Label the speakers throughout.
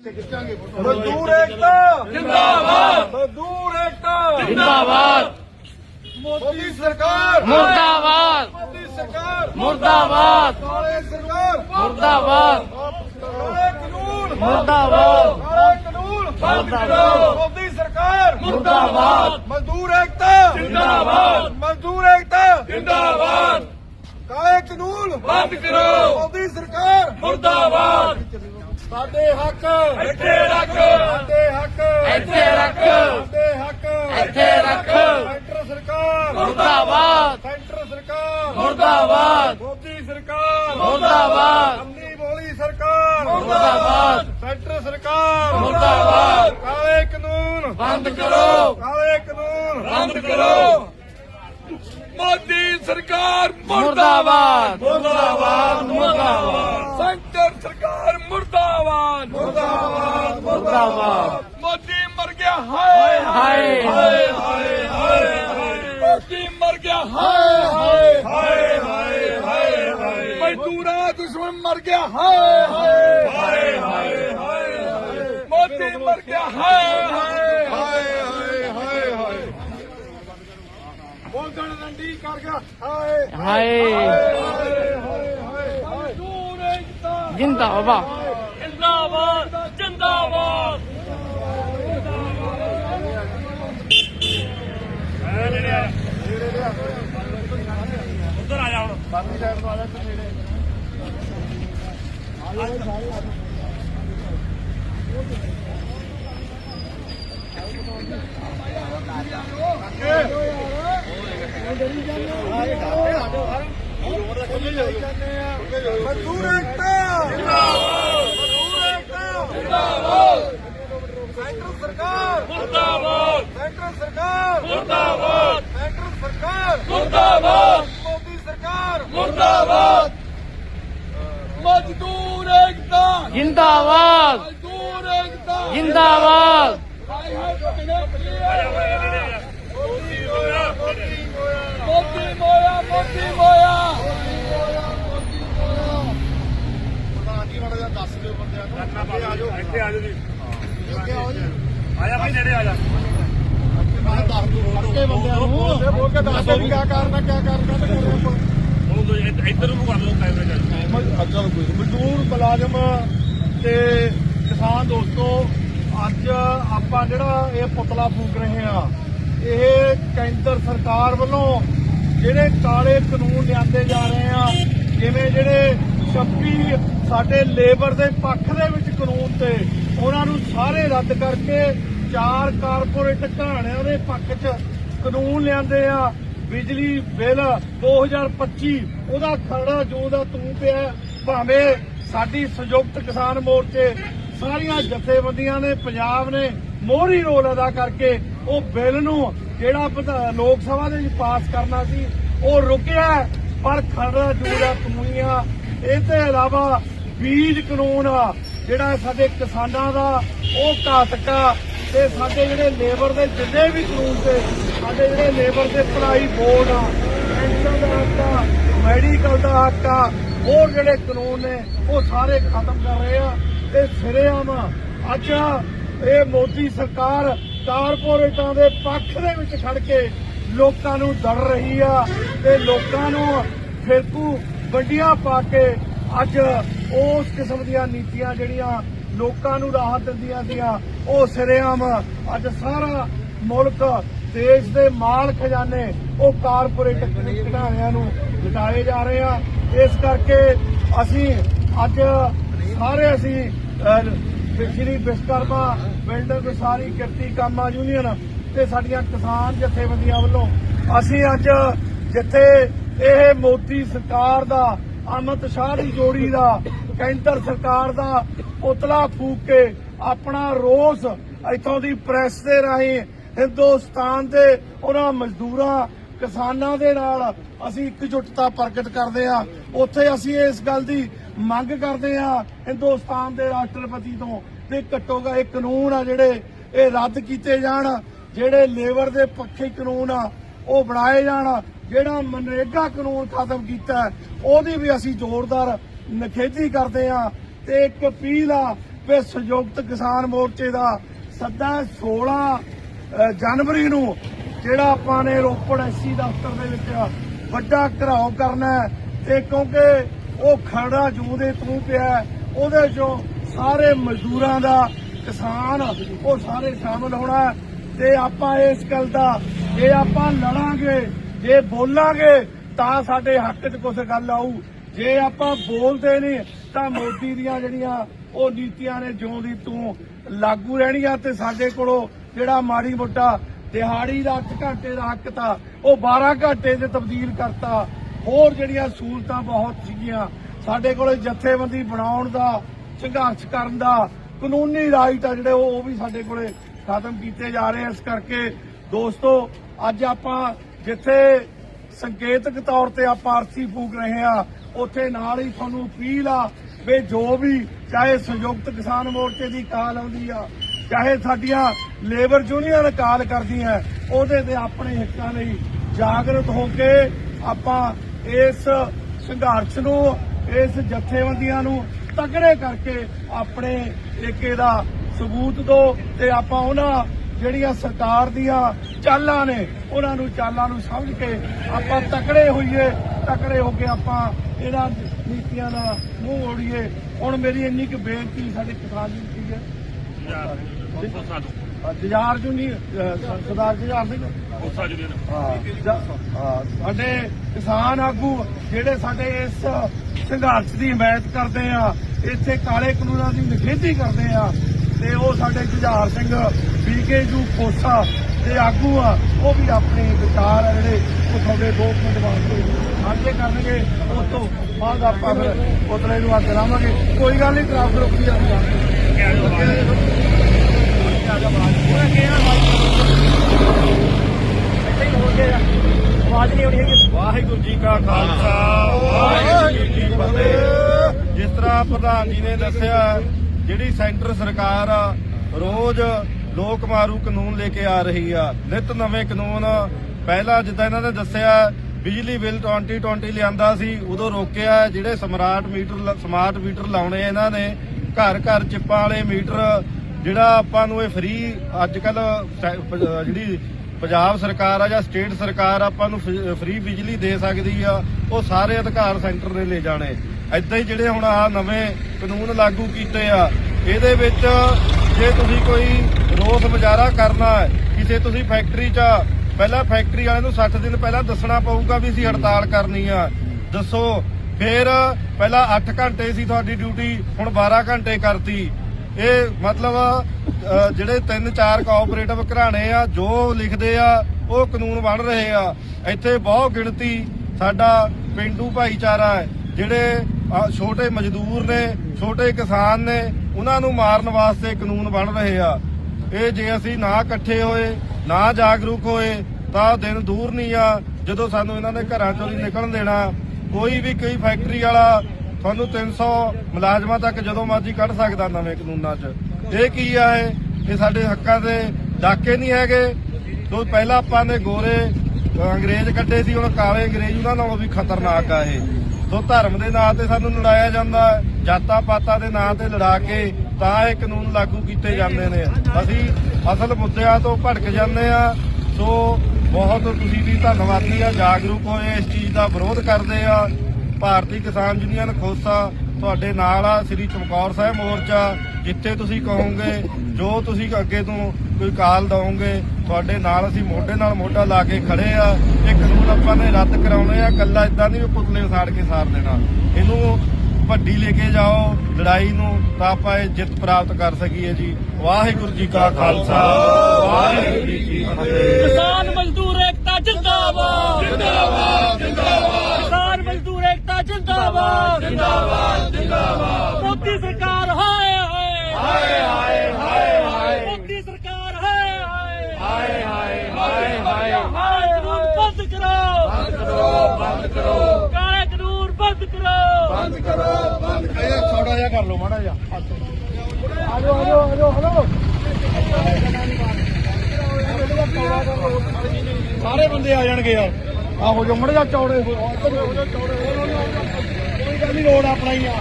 Speaker 1: ਮਜ਼ਦੂਰ ਏਕਤਾ! ਜਿੰਦਾਬਾਦ! ਮਜ਼ਦੂਰ ਏਕਤਾ!
Speaker 2: ਜਿੰਦਾਬਾਦ!
Speaker 1: ਮੋਦੀ ਸਰਕਾਰ!
Speaker 2: ਮੁਰਦਾਬਾਦ!
Speaker 1: ਮੋਦੀ ਸਰਕਾਰ!
Speaker 2: ਮੁਰਦਾਬਾਦ!
Speaker 1: ਕਾਲੇ ਸਰਕਾਰ!
Speaker 2: ਮੁਰਦਾਬਾਦ!
Speaker 1: ਕਾਲੇ ਕਾਨੂੰਨ!
Speaker 2: ਮੁਰਦਾਬਾਦ!
Speaker 1: ਕਾਲੇ ਕਾਨੂੰਨ! ਬੰਦ ਕਰੋ! ਮੋਦੀ ਸਰਕਾਰ!
Speaker 2: ਮੁਰਦਾਬਾਦ!
Speaker 1: ਮਜ਼ਦੂਰ ਏਕਤਾ! ਜਿੰਦਾਬਾਦ! ਮਜ਼ਦੂਰ ਏਕਤਾ! ਜਿੰਦਾਬਾਦ! ਕਾਲੇ ਕਾਨੂੰਨ! ਬੰਦ ਕਰੋ! ਮੋਦੀ ਸਰਕਾਰ!
Speaker 2: ਮੁਰਦਾਬਾਦ!
Speaker 1: ਸਾਡੇ ਹੱਕ।
Speaker 2: ਇੱਥੇ ਰੱਖ।
Speaker 1: ਸਾਡੇ ਹੱਕ।
Speaker 2: ਇੱਥੇ ਰੱਖ।
Speaker 1: ਸਾਡੇ ਹੱਕ।
Speaker 2: ਇੱਥੇ ਰੱਖ।
Speaker 1: ਸੈਂਟਰ ਸਰਕਾਰ।
Speaker 2: ਮੁਰਦਾਬਾਦ।
Speaker 1: ਸੈਂਟਰ ਸਰਕਾਰ।
Speaker 2: ਮੁਰਦਾਬਾਦ।
Speaker 1: ਮੋਦੀ ਸਰਕਾਰ।
Speaker 2: ਮੁਰਦਾਬਾਦ।
Speaker 1: ਅੰਨੀ ਬੋਲੀ ਸਰਕਾਰ।
Speaker 2: ਮੁਰਦਾਬਾਦ।
Speaker 1: ਸੈਂਟਰ ਸਰਕਾਰ।
Speaker 2: ਮੁਰਦਾਬਾਦ।
Speaker 1: ਕਾਲੇ ਕਾਨੂੰਨ।
Speaker 2: ਬੰਦ ਕਰੋ।
Speaker 1: ਕਾਲੇ ਕਾਨੂੰਨ।
Speaker 2: ਬੰਦ ਕਰੋ।
Speaker 1: ਮੋਦੀ ਸਰਕਾਰ
Speaker 2: ਮੁਰਦਾਬਾਦ।
Speaker 1: ਮੁਰਦਾਬਾਦ।
Speaker 2: ਮੁਰਦਾਬਾਦ।
Speaker 1: ਮੁਰਦਾਬਾਦ
Speaker 2: ਮੁਰਦਾਬਾਦ ਮੁਰਦਾਬਾਦ
Speaker 1: ਮੋਦੀ ਮਰ ਗਿਆ ਹਾਏ
Speaker 2: ਹਾਏ
Speaker 1: ਹਾਏ ਹਾਏ ਹਾਏ ਮੋਦੀ ਮਰ ਗਿਆ ਹਾਏ ਹਾਏ ਹਾਏ ਹਾਏ ਹਾਏ ਹਾਏ ਮਜ਼ਦੂਰਾਂ ਦੁਸ਼ਮਣ ਮਰ ਗਿਆ ਹਾਏ ਹਾਏ ਹਾਏ ਹਾਏ ਹਾਏ ਮੋਦੀ ਮਰ ਗਿਆ ਹਾਏ ਹਾਏ ਹਾਏ ਹਾਏ ਹਾਏ ਹਾਏ ਬੋਲਣ ਰੰਡੀ ਕਰ ਗਿਆ ਹਾਏ
Speaker 2: ਹਾਏ
Speaker 1: ਹਾਏ ਹਾਏ ਹਾਏ ਮਜ਼ਦੂਰ ਏਕਤਾ
Speaker 2: ਜਿੰਦਾਬਾਦ
Speaker 1: ਜਿੰਦਾਬਾਦ। ਜਿੰਦਾਬਾਦ
Speaker 3: ਉੱਧਰ ਆ ਜਾ ਹੁਣ।
Speaker 1: ਬਾਕੀ ਸਾਈਡ ਤੋਂ ਆ ਜਾ ਤੂੰ ਨੇੜੇ ਮਜ਼ਦੂਰ ਏਕਤਾ ਜਿੰਦਾਬਾਦ ਮਜ਼ਦੂਰ ਏਕਤਾ ਜਿੰਦਾਬਾਦ ਸੈਂਟਰ ਸਰਕਾਰ। ਮੁਰਦਾਬਾਦ। ਸੈਂਟਰ ਸਰਕਾਰ। ਮੁਰਦਾਬਾਦ। ਸੈਂਟਰ ਸਰਕਾਰ। ਮੁਰਦਾਬਾਦ। ਮੋਦੀ ਸਰਕਾਰ। ਮੁਰਦਾਬਾਦ। ਮਜ਼ਦੂਰ ਏਕਤਾ।
Speaker 2: ਜਿੰਦਾਬਾਦ।
Speaker 1: ਮਜ਼ਦੂਰ ਏਕਤਾ।
Speaker 2: ਜਿੰਦਾਬਾਦ।
Speaker 1: ਹਾਏ ਹਾਏ ਮੋਦੀ ਹੋਇਆ ਮੋਦੀ ਹੋਇਆ ਮੋਦੀ ਹੋਇਆ ਪ੍ਰਧਾਨ ਜੀ ਮਾੜਾ ਜਿਹਾ ਦੱਸ ਦਿਓ ਬੰਦਿਆਂ ਨੂੰ।
Speaker 3: ਪਾ ਆ ਜਾਓ। ਇੱਥੇ ਆ ਜਾਓ ਜੀ। ਨੇੜੇ ਆ ਜਾ।
Speaker 1: ਮੈਂ ਦੱਸ ਦੂੰ ਫੜਕੇ ਬੰਦਿਆਂ ਨੂੰ। ਬੋਲ ਕੇ ਦੱਸ ਦਿਓ ਵੀ ਕਿਆ ਕਰਨਾ ਕਿਆ ਕਰਨਾ ਤੇ ਕਰੇ
Speaker 3: ਹੁਣ ਇੱਧ- ਇੱਧਰ ਨੂੰ ਕਰ ਲਓ ਕੈਮਰੇ ਚ
Speaker 1: ਅੱਛਾ ਕੋਈ ਮਜ਼ਦੂਰ ਮੁਲਾਜ਼ਮ ਤੇ ਕਿਸਾਨ ਦੋਸਤੋ ਅੱਜ ਆਪਾਂ ਜਿਹੜਾ ਇਹ ਪੁਤਲਾ ਫੂਕ ਰਹੇ ਆ ਇਹ ਕੇਂਦਰ ਸਰਕਾਰ ਵੱਲੋਂ ਜਿਹੜੇ ਕਾਲੇ ਕਾਨੂੰਨ ਲਿਆਂਦੇ ਜਾ ਰਹੇ ਆ ਜਿਵੇਂ ਜਿਹੜੇ 26 ਸਾਡੇ ਲੇਬਰ ਦੇ ਪੱਖ ਦੇ ਵਿੱਚ ਕਾਨੂੰਨ ਤੇ ਉਹਨਾਂ ਨੂੰ ਸਾਰੇ ਰੱਦ ਕਰਕੇ ਚਾਰ ਕਾਰਪੋਰੇਟ ਘਰਾਣਿਆਂ ਦੇ ਪੱਖ 'ਚ ਕਾਨੂੰਨ ਲਿਆਂਦੇ ਆ, ਬਿਜਲੀ ਬਿੱਲ 2025 ਉਹਦਾ ਖਰੜਾ ਜੋ ਦਾ ਤੂੰ ਪਿਆ, ਭਾਵੇਂ ਸਾਡੀ ਸੰਯੁਕਤ ਕਿਸਾਨ ਮੋਰਚੇ ਸਾਰੀਆਂ ਜਥੇਬੰਦੀਆਂ ਨੇ, ਪੰਜਾਬ ਨੇ ਮੋਹਰੀ ਰੋਲ ਅਦਾ ਕਰਕੇ ਉਹ ਬਿੱਲ ਨੂੰ ਜਿਹੜਾ ਲੋਕ ਸਭਾ ਦੇ ਵਿੱਚ ਪਾਸ ਕਰਨਾ ਸੀ, ਉਹ ਰੁਕਿਆ, ਪਰ ਖਰੜਾ ਜੋ ਦਾ ਕਾਨੂੰਨੀਆਂ ਇਹ ਤੋਂ ਇਲਾਵਾ ਬੀਜ ਕਾਨੂੰਨ ਆ, ਜਿਹੜਾ ਸਾਡੇ ਕਿਸਾਨਾਂ ਦਾ ਉਹ ਘਾਤਕਾ ਤੇ ਸਾਡੇ ਜਿਹੜੇ ਲੇਬਰ ਦੇ ਜਿੰਨੇ ਵੀ ਕਾਨੂੰਨ ਤੇ, ਸਾਡੇ ਜਿਹੜੇ ਲੇਬਰ ਦੇ ਭਲਾਈ ਬੋਰਡ ਆ, ਪੈਨਸ਼ਨ ਦਾ ਹੱਕ ਆ, ਮੈਡੀਕਲ ਦਾ ਹੱਕ ਆ, ਹੋਰ ਜਿਹੜੇ ਕਾਨੂੰਨ ਨੇ, ਉਹ ਸਾਰੇ ਖਤਮ ਕਰ ਰਹੇ ਆ ਤੇ ਸਿਰੇਆਮ ਅੱਜ ਇਹ ਮੋਦੀ ਸਰਕਾਰ ਕਾਰਪੋਰੇਟਾਂ ਦੇ ਪੱਖ ਦੇ ਵਿੱਚ ਖੜ ਕੇ ਲੋਕਾਂ ਨੂੰ ਦੜ ਰਹੀ ਆ ਤੇ ਲੋਕਾਂ ਨੂੰ ਫਿਰਕੂ ਵੰਡੀਆਂ ਪਾ ਕੇ ਅੱਜ ਉਸ ਕਿਸਮ ਦੀਆਂ ਨੀਤੀਆਂ ਜਿਹੜੀਆਂ ਲੋਕਾਂ ਨੂੰ ਰਾਹਤ ਦਿੰਦੀਆਂ ਸੀਆਂ। ਉਹ ਸਿਰੇਆਮ ਅੱਜ ਸਾਰਾ ਮੁਲਕ ਦੇਸ਼ ਦੇ ਮਾਲ ਖਜ਼ਾਨੇ ਉਹ ਕਾਰਪੋਰੇਟ ਘਰਾਣਿਆਂ ਨੂੰ ਲੁਟਾਏ ਜਾ ਰਹੇ ਆ। ਇਸ ਕਰਕੇ ਅਸੀਂ ਅੱਜ ਸਾਰੇ ਅਸੀਂ ਅਹ, ਸ਼੍ਰੀ ਵਿਸ਼ਕਰਮਾ ਬਿਲਡਰ ਵਿਸਾਰੀ ਕਿਰਤੀ ਕਾਮਾ ਯੂਨੀਅਨ ਤੇ ਸਾਡੀਆਂ ਕਿਸਾਨ ਜਥੇਬੰਦੀਆਂ ਵੱਲੋਂ ਅਸੀਂ ਅੱਜ ਜਿੱਥੇ ਇਹ ਮੋਦੀ ਸਰਕਾਰ ਦਾ ਅਮਿਤ ਸ਼ਾਹ ਦੀ ਜੋੜੀ ਦਾ ਕੇਂਦਰ ਸਰਕਾਰ ਦਾ ਪੁਤਲਾ ਫੂਕ ਕੇ ਆਪਣਾ ਰੋਸ ਇੱਥੋਂ ਦੀ ਪ੍ਰੈਸ ਦੇ ਰਾਹੀਂ, ਹਿੰਦੁਸਤਾਨ ਦੇ ਉਹਨਾਂ ਮਜ਼ਦੂਰਾਂ, ਕਿਸਾਨਾਂ ਦੇ ਨਾਲ ਅਸੀਂ ਇਕਜੁੱਟਤਾ ਪ੍ਰਗਟ ਕਰਦੇ ਆ ਉੱਥੇ ਅਸੀਂ ਇਸ ਗੱਲ ਦੀ ਮੰਗ ਕਰਦੇ ਆ ਹਿੰਦੁਸਤਾਨ ਦੇ ਰਾਸ਼ਟਰਪਤੀ ਤੋਂ ਕਿ ਘੱਟੋਗਾ ਇਹ ਕਾਨੂੰਨ ਆ ਜਿਹੜੇ ਇਹ ਰੱਦ ਕੀਤੇ ਜਾਣ, ਜਿਹੜੇ ਲੇਬਰ ਦੇ ਪੱਖੇ ਕਾਨੂੰਨ ਆ, ਉਹ ਬਣਾਏ ਜਾਣ, ਜਿਹੜਾ ਮਨਰੇਗਾ ਕਾਨੂੰਨ ਖਤਮ ਕੀਤਾ, ਉਹਦੀ ਵੀ ਅਸੀਂ ਜ਼ੋਰਦਾਰ ਨਖੇਧੀ ਕਰਦੇ ਆ ਤੇ ਇੱਕ ਅਪੀਲ ਆ ਵੀ ਸੰਯੁਕਤ ਕਿਸਾਨ ਮੋਰਚੇ ਦਾ ਸੱਦਾ ਹੈ 16 ਜਨਵਰੀ ਨੂੰ ਜਿਹੜਾ ਆਪਾਂ ਨੇ ਰੋਪੜ ਐਸੀ ਦਫ਼ਤਰ ਦੇ ਵਿੱਚ ਵੱਡਾ ਘਰਾਓ ਕਰਨਾ ਤੇ ਕਿਉਂਕਿ ਉਹ ਖੜਾ ਜੂ ਦੇ ਤੂੰ ਪਿਆ ਹੈ, ਉਹਦੇ ਚੋਂ ਸਾਰੇ ਮਜ਼ਦੂਰਾਂ ਦਾ ਕਿਸਾਨ ਉਹ ਸਾਰੇ ਸ਼ਾਮਲ ਹੋਣਾ ਤੇ ਆਪਾਂ ਇਸ ਗੱਲ ਦਾ ਜੇ ਆਪਾਂ ਲੜਾਂਗੇ ਜੇ ਬੋਲਾਂਗੇ ਤਾਂ ਸਾਡੇ ਹੱਕ 'ਚ ਕੁਝ ਗੱਲ ਆਊ। ਜੇ ਆਪਾਂ ਬੋਲਦੇ ਨਹੀਂ, ਤਾਂ ਮੋਦੀ ਦੀਆਂ ਜਿਹੜੀਆਂ ਉਹ ਨੀਤੀਆਂ ਨੇ ਜਿਉਂ ਦੀ ਤੂੰ ਲਾਗੂ ਰਹਿਣੀਆਂ ਤੇ ਸਾਡੇ ਕੋਲੋਂ ਜਿਹੜਾ ਮਾੜੀ ਮੋਟਾ ਦਿਹਾੜੀ ਦਾ 8 ਘੰਟੇ ਦਾ ਹੱਕ ਤਾਂ ਉਹ 12 ਘੰਟੇ 'ਚ ਤਬਦੀਲ ਕਰਤਾ। ਹੋਰ ਜਿਹੜੀਆਂ ਸਹੂਲਤਾਂ ਬਹੁਤ ਸੀਗੀਆਂ, ਸਾਡੇ ਕੋਲ ਜਥੇਬੰਦੀ ਬਣਾਉਣ ਦਾ, ਸੰਘਰਸ਼ ਕਰਨ ਦਾ, ਕਾਨੂੰਨੀ ਰਾਈਟ ਆ ਜਿਹੜੇ ਉਹ ਵੀ ਸਾਡੇ ਕੋਲੇ ਖਤਮ ਕੀਤੇ ਜਾ ਰਹੇ ਇਸ ਕਰਕੇ ਦੋਸਤੋ, ਅੱਜ ਆਪਾਂ ਜਿੱਥੇ ਸੰਕੇਤਕ ਤੌਰ ਤੇ ਆਪਾਂ ਅਰਥੀ ਫੂਕ ਰਹੇ ਆ ਉੱਥੇ ਨਾਲ ਹੀ ਤੁਹਾਨੂੰ ਅਪੀਲ ਆ ਵੀ ਜੋ ਵੀ ਚਾਹੇ ਸੰਯੁਕਤ ਕਿਸਾਨ ਮੋਰਚੇ ਦੀ ਕਾਲ ਆਉਂਦੀ ਆ, ਚਾਹੇ ਸਾਡੀਆਂ ਲੇਬਰ ਯੂਨੀਅਨ ਕਾਲ ਕਰਦੀਆਂ, ਉਹਦੇ ਤੇ ਆਪਣੇ ਹਿੱਕਾਂ ਲਈ ਜਾਗਰੂਕ ਹੋ ਕੇ ਆਪਾਂ ਇਸ ਸੰਘਰਸ਼ ਨੂੰ, ਇਸ ਜਥੇਬੰਦੀਆਂ ਨੂੰ ਤਗੜੇ ਕਰਕੇ ਆਪਣੇ ਏਕੇ ਦਾ ਸਬੂਤ ਦਿਓ ਤੇ ਆਪਾਂ ਉਹਨਾਂ ਜਿਹੜੀਆਂ ਸਰਕਾਰ ਦੀਆਂ ਚਾਲਾਂ ਨੇ ਉਹਨਾਂ ਨੂੰ ਚਾਲਾਂ ਨੂੰ ਸਮਝ ਕੇ ਆਪਾਂ ਤਕੜੇ ਹੋਈਏ ਤਕੜੇ ਹੋ ਕੇ ਆਪਾਂ ਇਹਨਾਂ ਨੀਤੀਆਂ ਦਾ ਮੂੰਹ ਓੜੀਏ ਹੁਣ ਮੇਰੀ ਇੰਨੀ ਕੁ ਬੇਨਤੀ ਸਾਡੇ ਕਿਸਾਨ ਜੀ ਹੈ? ਜਜਾਰ ਜੂ ਨਹੀਂ ਸਰਦਾਰ ਜਜਾਰ ਸਿੰਘ। ਹਾਂ, ਸਾਡੇ ਕਿਸਾਨ ਆਗੂ ਜਿਹੜੇ ਸਾਡੇ ਇਸ ਸੰਘਰਸ਼ ਦੀ ਹਮਾਇਤ ਕਰਦੇ ਆ ਇੱਥੇ ਕਾਲੇ ਕਾਨੂੰਨਾਂ ਦੀ ਨਿਖੇਧੀ ਕਰਦੇ ਆ ਤੇ ਉਹ ਸਾਡੇ ਜੁਝਾਰ ਸਿੰਘ ਬੀਕੇ ਜੂ ਤੇ ਆਗੂ ਆ, ਉਹ ਵੀ ਆਪਣੇ ਵਿਚਾਰ ਆ ਜਿਹੜੇ ਉਹ ਤੁਹਾਡੇ ਦੋ ਮਿੰਟ ਵਾਸਤੇ ਸਾਂਝੇ ਕਰਨਗੇ। ਉਸ ਤੋਂ ਬਾਅਦ ਆਪਾਂ ਫਿਰ ਉਤਲੇ ਨੂੰ ਹੱਥ ਲਾਵਾਂਗੇ। ਕੋਈ ਗੱਲ ਨਹੀਂ ਟ੍ਰੈਫਿਕ ਰੁਕੀ ਜਾਂਦੀ ਆ।
Speaker 4: ਵਾਹਿਗੁਰੂ ਜੀ ਕਾ ਖਾਲਸਾ, ਵਾਹਿਗੁਰੂ ਜੀ ਕੀ ਫਤਿਹ। ਜਿਸ ਤਰ੍ਹਾਂ ਪ੍ਰਧਾਨ ਜੀ ਨੇ ਦੱਸਿਆ ਜਿਹੜੀ ਸੈਂਟਰ ਸਰਕਾਰ ਆ, ਰੋਜ਼ ਲੋਕ ਮਾਰੂ ਕਾਨੂੰਨ ਲੈ ਕੇ ਆ ਰਹੀ ਆ। ਨਿਤ ਨਵੇਂ ਕਾਨੂੰਨ। ਪਹਿਲਾਂ ਜਿੱਦਾਂ ਇਹਨਾਂ ਨੇ ਦੱਸਿਆ, ਬਿਜਲੀ ਬਿੱਲ 2020 ਲਿਆਂਦਾ ਸੀ, ਉਦੋਂ ਰੋਕਿਆ। ਜਿਹੜੇ ਸਮਰਾਟ ਮੀਟਰ ਸਮਾਰਟ ਮੀਟਰ ਲਾਉਣੇ ਇਹਨਾਂ ਨੇ, ਘਰ ਘਰ ਚਿੱਪਾਂ ਵਾਲੇ ਮੀਟਰ, ਜਿਹੜਾ ਆਪਾਂ ਨੂੰ ਇਹ ਫ੍ਰੀ ਅੱਜ ਕੱਲ ਜਿਹੜੀ ਪੰਜਾਬ ਸਰਕਾਰ ਆ ਜਾਂ ਸਟੇਟ ਸਰਕਾਰ ਆਪਾਂ ਨੂੰ ਫ੍ਰੀ ਬਿਜਲੀ ਦੇ ਸਕਦੀ ਆ, ਉਹ ਸਾਰੇ ਅਧਿਕਾਰ ਸੈਂਟਰ ਨੇ ਲੈ ਜਾਣੇ। ਏਦਾਂ ਹੀ ਜਿਹੜੇ ਹੁਣ ਆ ਨਵੇਂ ਕਾਨੂੰਨ ਲਾਗੂ ਕੀਤੇ ਆ, ਇਹਦੇ ਵਿੱਚ ਜੇ ਤੁਸੀਂ ਕੋਈ ਰੋਸ ਮੁਜ਼ਾਹਰਾ ਕਰਨਾ ਹੈ, ਕਿਸੇ ਤੁਸੀਂ ਫੈਕਟਰੀ 'ਚ, ਪਹਿਲਾਂ ਫੈਕਟਰੀ ਵਾਲਿਆਂ ਨੂੰ 60 ਦਿਨ ਪਹਿਲਾਂ ਦੱਸਣਾ ਪਊਗਾ ਵੀ ਅਸੀਂ ਹੜਤਾਲ ਕਰਨੀ ਆ। ਦੱਸੋ, ਫਿਰ ਪਹਿਲਾਂ 8 ਘੰਟੇ ਸੀ ਤੁਹਾਡੀ ਡਿਊਟੀ, ਹੁਣ 12 ਘੰਟੇ ਕਰਤੀ। ਇਹ ਮਤਲਬ ਜਿਹੜੇ ਤਿੰਨ ਚਾਰ ਕੋਆਪਰੇਟਿਵ ਘਰਾਣੇ ਆ, ਜੋ ਲਿਖਦੇ ਆ, ਉਹ ਕਾਨੂੰਨ ਬਣ ਰਹੇ ਆ। ਇੱਥੇ ਬਹੁਤ ਗਿਣਤੀ ਸਾਡਾ ਪਿੰਡੂ ਭਾਈਚਾਰਾ ਹੈ, ਜਿਹੜੇ ਛੋਟੇ ਮਜ਼ਦੂਰ ਨੇ, ਛੋਟੇ ਕਿਸਾਨ ਨੇ, ਉਹਨਾਂ ਨੂੰ ਮਾਰਨ ਵਾਸਤੇ ਕਾਨੂੰਨ ਬਣ ਰਹੇ ਆ। ਇਹ ਜੇ ਅਸੀਂ ਨਾ ਇਕੱਠੇ ਹੋਏ, ਨਾ ਜਾਗਰੂਕ ਹੋਏ, ਤਾਂ ਦਿਨ ਦੂਰ ਨਹੀਂ ਆ, ਜਦੋਂ ਸਾਨੂੰ ਇਹਨਾਂ ਨੇ ਘਰਾਂ ਚੋਂ ਨਹੀਂ ਨਿਕਲਣ ਦੇਣਾ। ਕੋਈ ਵੀ ਕੋਈ ਫੈਕਟਰੀ ਵਾਲਾ ਤੁਹਾਨੂੰ 300 ਮੁਲਾਜ਼ਮਾਂ ਤੱਕ ਜਦੋਂ ਮਰਜ਼ੀ ਕੱਢ ਸਕਦਾ ਨਵੇਂ ਕਾਨੂੰਨਾਂ 'ਚ। ਇਹ ਕੀ ਆ ਇਹ? ਸਾਡੇ ਹੱਕਾਂ ਦੇ ਡਾਕੇ ਨਹੀਂ ਹੈਗੇ। ਜੋ ਪਹਿਲਾਂ ਆਪਾਂ ਨੇ ਗੋਰੇ ਅੰਗਰੇਜ਼ ਕੱਢੇ ਸੀ, ਹੁਣ ਕਾਲੇ ਅੰਗਰੇਜ਼ ਉਹਨਾਂ ਨਾਲੋਂ ਵੀ ਖਤਰਨਾਕ ਆ ਇਹ। ਸੋ ਧਰਮ ਦੇ ਨਾਂ ਤੇ ਸਾਨੂੰ ਲੜਾਇਆ ਜਾਂਦਾ ਜਾਤਾਂ ਪਾਤਾਂ ਦੇ ਨਾਂ ਤੇ ਲੜਾ ਕੇ ਤਾਂ ਇਹ ਕਾਨੂੰਨ ਲਾਗੂ ਕੀਤੇ ਜਾਂਦੇ ਨੇ। ਅਸੀਂ ਅਸਲ ਮੁੱਦਿਆਂ ਤੋਂ ਭਟਕ ਜਾਂਦੇ ਆ ਸੋ ਬਹੁਤ ਤੁਸੀਂ ਵੀ ਧੰਨਵਾਦੀ ਆ, ਜਾਗਰੂਕ ਹੋਏ ਇਸ ਚੀਜ਼ ਦਾ ਵਿਰੋਧ ਕਰਦੇ ਆ। ਭਾਰਤੀ ਕਿਸਾਨ ਯੂਨੀਅਨ ਖੋਸਾ, ਤੁਹਾਡੇ ਨਾਲ ਆ ਸ੍ਰੀ ਚਮਕੌਰ ਸਾਹਿਬ ਮੋਰਚਾ, ਜਿੱਥੇ ਤੁਸੀਂ ਕਹੋਗੇ, ਜੋ ਤੁਸੀਂ ਅੱਗੇ ਤੋਂ ਕੋਈ ਕਾਲ ਦਵੋਗੇ ਤੁਹਾਡੇ ਨਾਲ ਅਸੀਂ ਮੋਢੇ ਨਾਲ ਮੋਢਾ ਲਾ ਕੇ ਖੜੇ ਆ। ਇਹ ਕਾਨੂੰਨ ਆਪਾਂ ਨੇ ਰੱਦ ਕਰਾਉਣੇ ਆ ਕੱਲਾ ਇਦਾਂ ਨਹੀਂ ਪੁਤਲੇ ਉਸਾੜ ਕੇ ਸਾਰ ਦੇਣਾ। ਇਹਨੂੰ ਵੱਡੀ ਲੈ ਕੇ ਜਾਓ ਲੜਾਈ ਨੂੰ ਤਾਂ ਆਪਾਂ ਇਹ ਜਿੱਤ ਪ੍ਰਾਪਤ ਕਰ ਸਕੀਏ ਜੀ। ਵਾਹਿਗੁਰੂ ਜੀ ਕਾ ਖਾਲਸਾ। ਵਾਹਿਗੁਰੂ ਜੀ ਕੀ ਫਤਿਹ।
Speaker 2: ਕਿਸਾਨ ਮਜ਼ਦੂਰ ਏਕਤਾ ਜਿੰਦਾਬਾਦ। ਜਿੰਦਾਬਾਦ ਜਿੰਦਾਬਾਦ। ਕਿਸਾਨ ਮਜ਼ਦੂਰ ਏਕਤਾ ਜਿੰਦਾਬਾਦ ਜਿੰਦਾਬਾਦ ਜਿੰਦਾਬਾਦ ਮੋਦੀ ਸਰਕਾਰ ਹਾਏ ਹਾਏ ਹਾਏ ਹਾਏ ਹਾਏ ਹਾਏ ਮੋਦੀ ਸਰਕਾਰ ਹਾਏ ਹਾਏ ਹਾਏ ਹਾਏ ਹਾਏ ਹਾਏ ਹਾਏ ਕਾਨੂੰਨ ਬੰਦ ਕਰੋ ਬੰਦ ਕਰੋ। ਬੰਦ ਕਰੋ। ਕਾਲੇ ਕਾਨੂੰਨ ਬੰਦ ਕਰੋ।
Speaker 1: ਇਹ ਛੋਟਾ ਜਿਹਾ ਕਰ ਲਓ ਮਾੜਾ ਜਿਹਾ। ਆਜੋ ਆਜੋ ਆਜੋ ਹਲੋ। ਸਾਰੇ ਬੰਦੇ ਆ ਜਾਣਗੇ ਯਾਰ। ਆਹੋ ਜੋ ਮੜ ਜਾ ਚੌੜੇ ਹੋ ਇੱਧਰ ਹੋ ਜਾ ਚੌੜੇ ਹੋ ਜਾ, ਕੋਈ ਗੱਲ ਨਹੀਂ ਰੋਡ ਆਪਣਾ ਹੀ ਆ।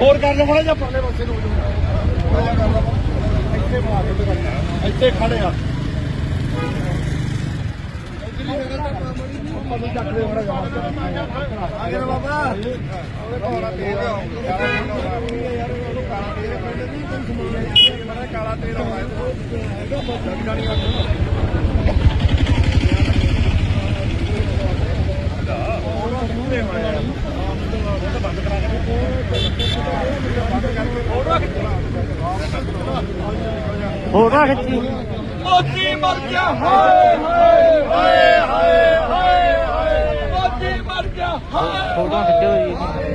Speaker 4: ਹੋਰ ਕਰ ਲਓ ਥੋੜਾ ਜਿਹਾ। ਪਰਲੇ ਪਾਸੇ ਨੂੰ। ਹੋ ਜਾਓ ਕਰ ਇੱਥੇ ਖੜੇ ਆ। ਆਗੇ ਬਾਬਾ ਉਹਦੇ ਕੋਲਾ ਤੇਲ ਕਾਲਾ ਤੇਲ ਯਾਰ ਉਹਨੂੰ ਕਾਲਾ ਤੇਲ ਪਿੰਡ ਨਹੀਂ ਕੋਈ ਸਮਾਨ ਨਹੀਂ ਕਾਲਾ ਤੇਲ ਆਇਆ
Speaker 2: ਹੋਗਾ ਖਿੱਚੀ
Speaker 4: ਮੋਦੀ ਮਰ ਗਿਆ, ਹਾਏ ਹਾਏ ਹਾਏ ਹਾਏ ਹਾਏ ਮੋਦੀ ਮਰ ਗਿਆ, ਹਾਏ
Speaker 2: ਹੋਗਾ ਖਿੱਚੋ ਜੀ।